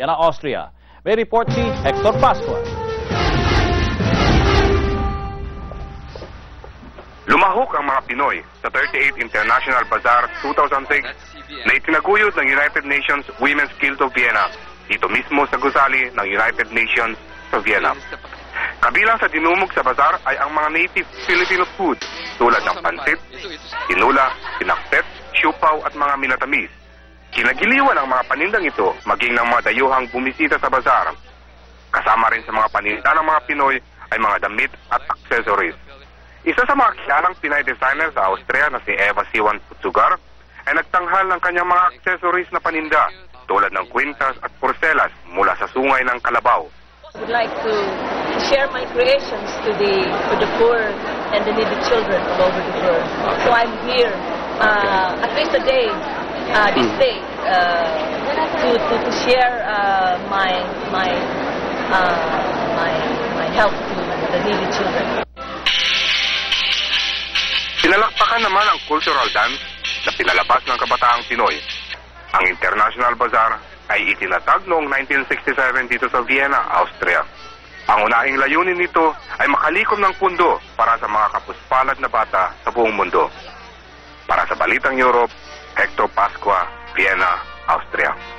Yan ang Austria. May report si Hector Pascua. Lumahok ang mga Pinoy sa 38 International Bazaar 2006 na itinaguyod ng United Nations Women's Guild of Vienna dito mismo sa gusali ng United Nations sa Vienna. Kabilang sa dinumog sa bazaar ay ang mga native Filipino food tulad ng pansit, tinula, pinaktet, siupaw at mga minatamis. Kinagiliwan ang mga panindang ito maging ng mga dayuhang bumisita sa bazaar. Kasama rin sa mga paninda ng mga Pinoy ay mga damit at accessories. Isa sa mga kilalang Pinay designer sa Austria na si Eva Siwan Putsugar ay nagtanghal ng kanyang mga accessories na paninda tulad ng kwintas at porcelas mula sa sungay ng Kalabaw. would like to share my creations to the to the poor and the needy children all over the world. So I'm here uh, at least a day, uh, this day, uh, to, to to share uh, my my uh, my my help to the needy children. Pinalakpakan naman ang cultural dance na pinalabas ng kabataang Pinoy. Ang International Bazaar ay itinatag noong 1967 dito sa Vienna, Austria. Ang unahing layunin nito ay makalikom ng pundo para sa mga kapuspalad na bata sa buong mundo. Para sa Balitang Europe, Hector Pasqua, Vienna, Austria.